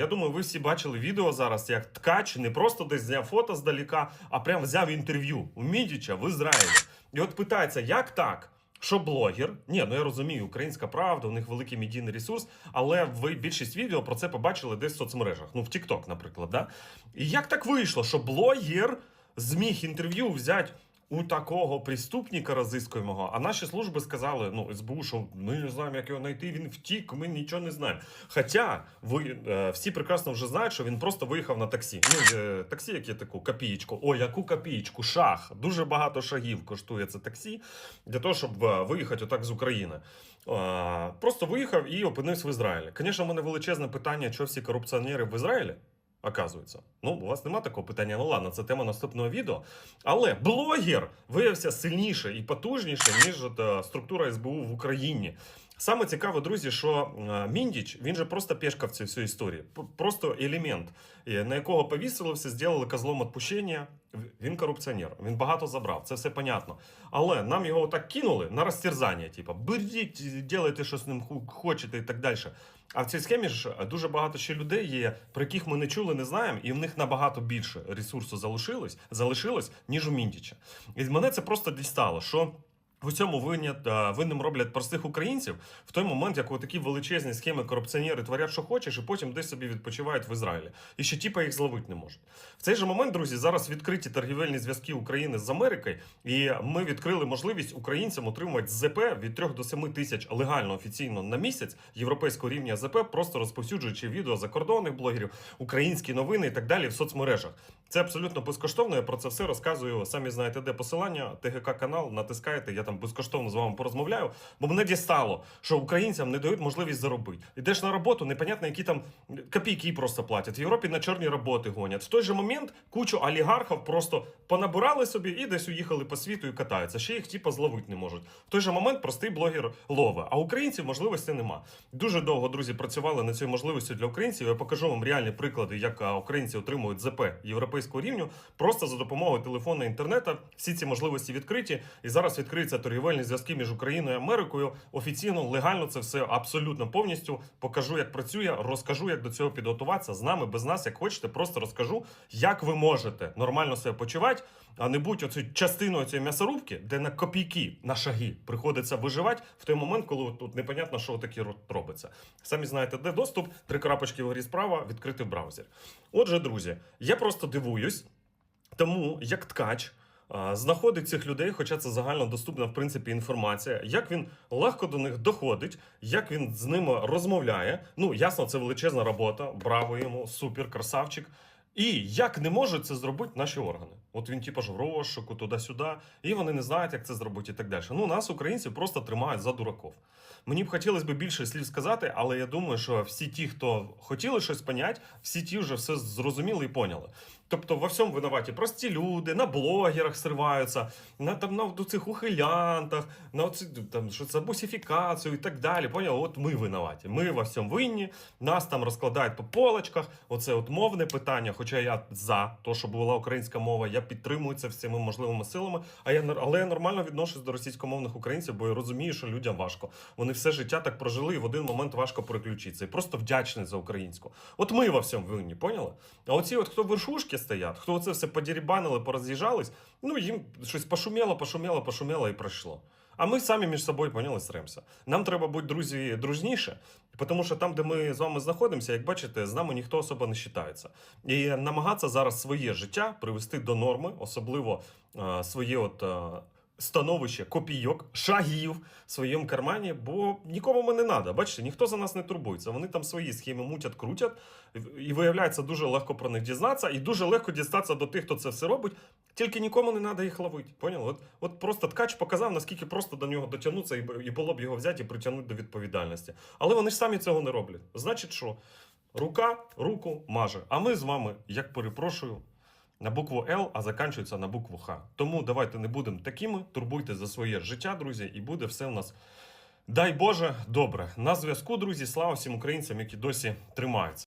я думаю, ви всі бачили відео зараз, як ткач не просто десь зняв фото здаліка, а прям взяв інтерв'ю у Мідіча в Ізраїлі. І от питається, як так? Що блогер? Ні, ну я розумію, українська правда, у них великий медійний ресурс, але ви більшість відео про це побачили десь в соцмережах, ну в TikTok, наприклад. Да? І як так вийшло, що блогер зміг інтерв'ю взяти у такого преступника розискуємого, а наші служби сказали, ну, СБУ, що ми не знаємо, як його знайти, він втік, ми нічого не знаємо. Хоча ви е, всі прекрасно вже знають, що він просто виїхав на таксі. Ну, е, таксі, яке таку копієчку. О, яку копієчку, шах. Дуже багато шагів коштує це таксі для того, щоб е, виїхати отак з України. Просто виїхав і опинився в Ізраїлі. Звісно, в мене величезне питання, що всі корупціонери в Ізраїлі. Оказується, ну у вас нема такого питання. Ну ладно, це тема наступного відео. Але блогер виявився сильніше і потужніше, ніж от, е, структура СБУ в Україні. Саме цікаво, друзі, що е, Міндіч він же просто пешка в цій всій історії, просто елемент, е, на якого повісилося, все, зробили козлом відпущення. Він корупціонер, він багато забрав, це все понятно. Але нам його так кинули на розтерзання, типу, беріть, ділайте, що з ним хочете і так далі. А в цій схемі ж дуже багато ще людей є, про яких ми не чули, не знаємо, і в них набагато більше ресурсу залишилось, залишилось, ніж у Міндіча. І мене це просто дістало, що. В усьому винят, е, винним роблять простих українців в той момент, як такі величезні схеми корупціонери творять, що хочеш, і потім десь собі відпочивають в Ізраїлі. І ще тіпа їх зловити не можуть. В цей же момент, друзі, зараз відкриті торгівельні зв'язки України з Америкою, і ми відкрили можливість українцям отримувати ЗП від 3 до 7 тисяч легально офіційно на місяць європейського рівня ЗП, просто розповсюджуючи відео закордонних блогерів, українські новини і так далі в соцмережах. Це абсолютно безкоштовно. Я про це все розказую. Самі знаєте, де посилання, ТГК канал, натискаєте, я там безкоштовно з вами порозмовляю. Бо мене дістало, що українцям не дають можливість заробити. Ідеш на роботу, непонятно, які там копійки просто платять. В Європі на чорні роботи гонять. В той же момент кучу олігархів просто понабирали собі і десь уїхали по світу і катаються. Ще їх типу, зловити не можуть. В той же момент простий блогер лове. А українців можливості нема. Дуже довго друзі працювали над цією можливістю для українців. Я покажу вам реальні приклади, як українці отримують ЗП європейського рівню, просто за допомогою телефону інтернету. Всі ці можливості відкриті. І зараз відкриються торгівельні зв'язки між Україною і Америкою. Офіційно, легально це все абсолютно повністю. Покажу, як працює, розкажу, як до цього підготуватися з нами, без нас, як хочете. Просто розкажу, як ви можете нормально себе почувати, а не будь оцю частиною цієї м'ясорубки, де на копійки, на шаги приходиться виживати в той момент, коли тут непонятно, що таке робиться. Самі знаєте, де доступ, три крапочки вгорі справа, відкритий браузер. Отже, друзі, я просто дивуюсь, тому як ткач. Знаходить цих людей, хоча це загально доступна в принципі інформація, як він легко до них доходить, як він з ними розмовляє. Ну ясно, це величезна робота. Браво йому, супер, красавчик. І як не можуть це зробити наші органи? От він, типу ж в розшуку, туди-сюди, і вони не знають, як це зробити і так далі. Ну, нас, українців, просто тримають за дураков. Мені б хотілося б більше слів сказати, але я думаю, що всі ті, хто хотіли щось поняти, всі ті вже все зрозуміли і поняли. Тобто во всьому винуваті прості люди, на блогерах сриваються, на там на цих ухилянтах, на оці, там що це бусифікацію і так далі. Поняли? От ми винуваті. Ми во всьому винні. Нас там розкладають по полочках. Оце от мовне питання. Хоча я за те, що була українська мова, я підтримую це всіми можливими силами. А я але я нормально відношусь до російськомовних українців, бо я розумію, що людям важко. Вони все життя так прожили, і в один момент важко переключитися. І просто вдячний за українську. От ми во всьому винні, поняли? А оці, от хто вершушки стоять, хто це все подірібанили, пороз'їжджались, ну їм щось пошуміло, пошуміло, пошуміло і пройшло. А ми самі між собою поняли стремся. Нам треба бути друзі дружніше, тому що там, де ми з вами знаходимося, як бачите, з нами ніхто особо не вважається. І намагатися зараз своє життя привести до норми, особливо е, своє от. е, Становище копійок, шагів в своєму кармані, бо нікому ми не треба. Бачите, ніхто за нас не турбується. Вони там свої схеми мутять, крутять, і виявляється, дуже легко про них дізнатися, і дуже легко дістатися до тих, хто це все робить. Тільки нікому не треба їх ловити. Поняли? От, от просто ткач показав, наскільки просто до нього дотягнутися, і, і було б його взяти і притягнути до відповідальності. Але вони ж самі цього не роблять. Значить, що? Рука руку маже. А ми з вами, як перепрошую, на букву Л, а заканчується на букву Х. Тому давайте не будемо такими. Турбуйте за своє життя, друзі, і буде все в нас. Дай Боже, добре. На зв'язку, друзі, слава всім українцям, які досі тримаються.